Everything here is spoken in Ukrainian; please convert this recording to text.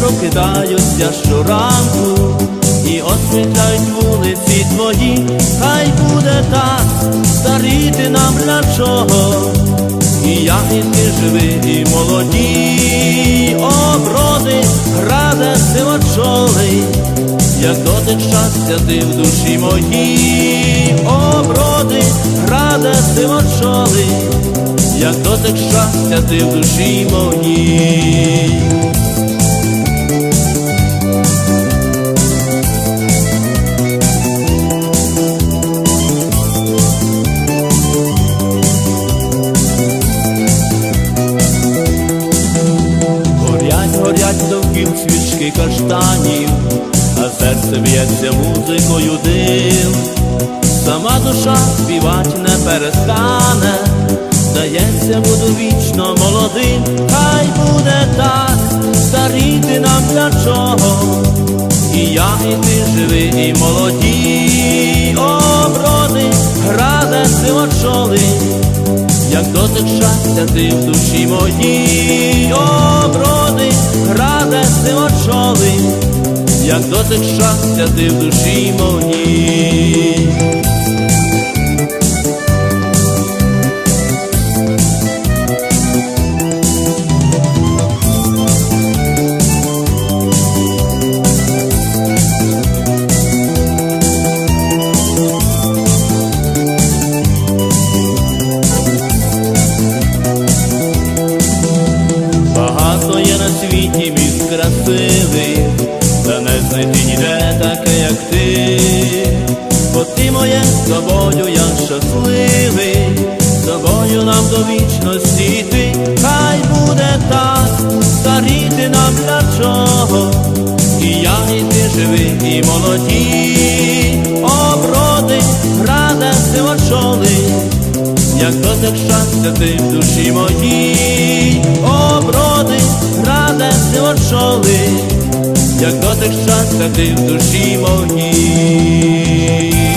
прокидаються щоранку і освітлять вулиці твої, хай буде так, старіти нам для чого, і ягідки живі, і молоді, оброди, граде сивочолий, як дотик щастя ти в душі моїй, оброди, граде сивочолий, як дотик щастя ти в душі моїй. Свічки а серце б'ється музикою див. Сама душа співать не перестане, здається, буду вічно молодим, хай буде так, старіти нам для чого, і я, і ти живі, і молоді, оброди, граде сивочоли, як дотик щастя ти в душі моїй, оброди, граде сивочоли, як дотик щастя ти в душі моїй. Світі міст красивих, та не знайти ніде таке, як ти. Бо ти моє з тобою я щасливий, з тобою нам до вічності йти, хай буде так, старіти нам для чого, і я, і ти живі, і молоді, оброди, раде сивочоли, як дотик щастя ти в душі моїй, оброди, раде очоли, як дотик щастя ти в душі моїй.